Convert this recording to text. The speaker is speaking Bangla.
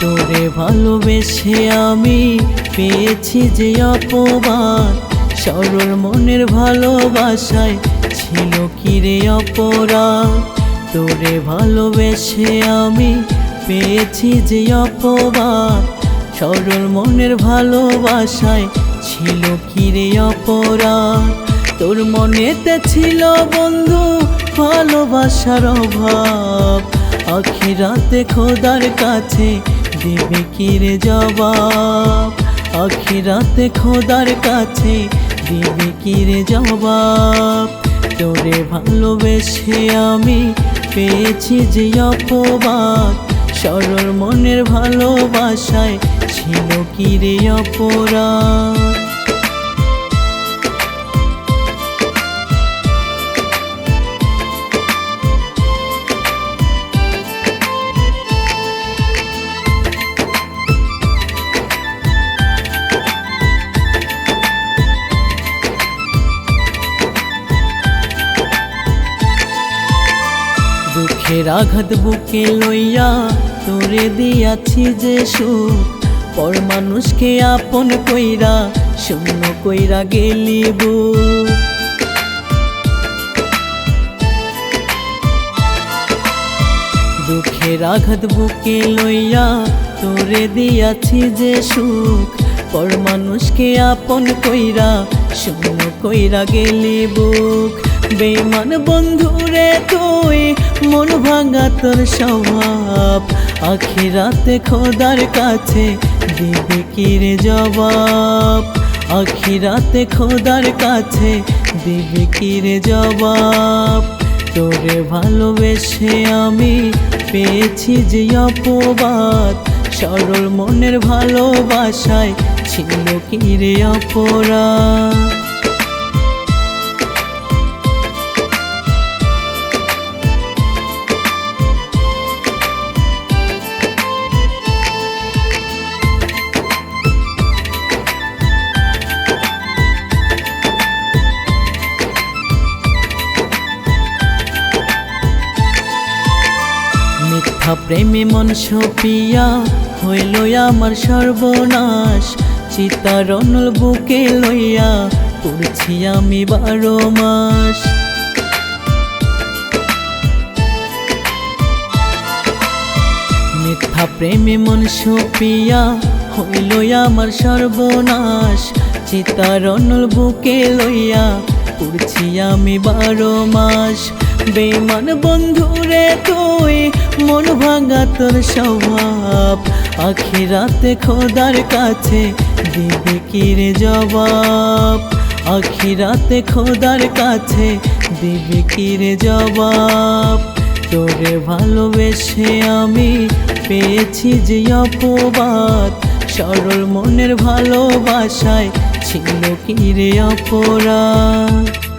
ভালোবেসে আমি পেয়েছি যে অপমান সরল মনের ভালোবাসায় ছিল কি রে অপরাধ? তোরে ভালোবেসে আমি পেয়েছি যে অপবাদ। সরল মনের ভালোবাসায় ছিল কি রে অপরাধ? তোর মনেতে ছিল বন্ধু ভালোবাসার অভাব। আখিরাতে খোদার কাছে দেবে কি রে জবাব। আখিরাতে খোদার কাছে দেবে কি রে জবাব। তোরে ভালোবেসে আমি পেয়েছি যে অপবাদ। সরল মনের ভালোবাসায় ছিল কি রে অপরাধ? দুঃখের আঘাত বুকে লইয়া তোরে দিয়াছি যে সুখ। পর মানুষকে আপন কইরা, শূন্য কইরা গেলি বুক দুঃখের আঘাত বুকে লইয়া তোরে দিয়াছি যে সুখ। পর মানুষকে আপন কইরা, শূন্য কইরা গেলি বুক। বেমান বন্ধুরে তুই। মন ভাঙা তোর স্বভাব। আখিরাতে খোদার কাছে দিবে কি রে জবাব? আখিরাতে খোদার কাছে দিবে কি রে জবাব? তোরে ভালোবেসে আমি পেয়েছি যে অপবাদ। সরল মনের ভালোবাসায় ছিল কি রে অপরাধ? প্রেমে মন সপিয়া হইল আমার সর্বনাশ। চিতারণল বুকে লইয়া পড়ছি আমি বারো মাস। মিথ্যা প্রেমে মন সপিয়া হইল আমার সর্বনাশ। চিতারণল বুকে লইয়া পড়ছি আমি বারো মাস। বেমান বন্ধুরে তুই, মন ভাঙা তোর স্বভাব। আখিরাতে খোদার কাছে দিবে কি রে জবাব? আখিরাতে খোদার কাছে দিবে কি রে জবাব? তোরে ভালোবেসে আমি পেয়েছি যে অপবাদ। সরল মনের ভালোবাসায় ছিল কি রে অপরাধ?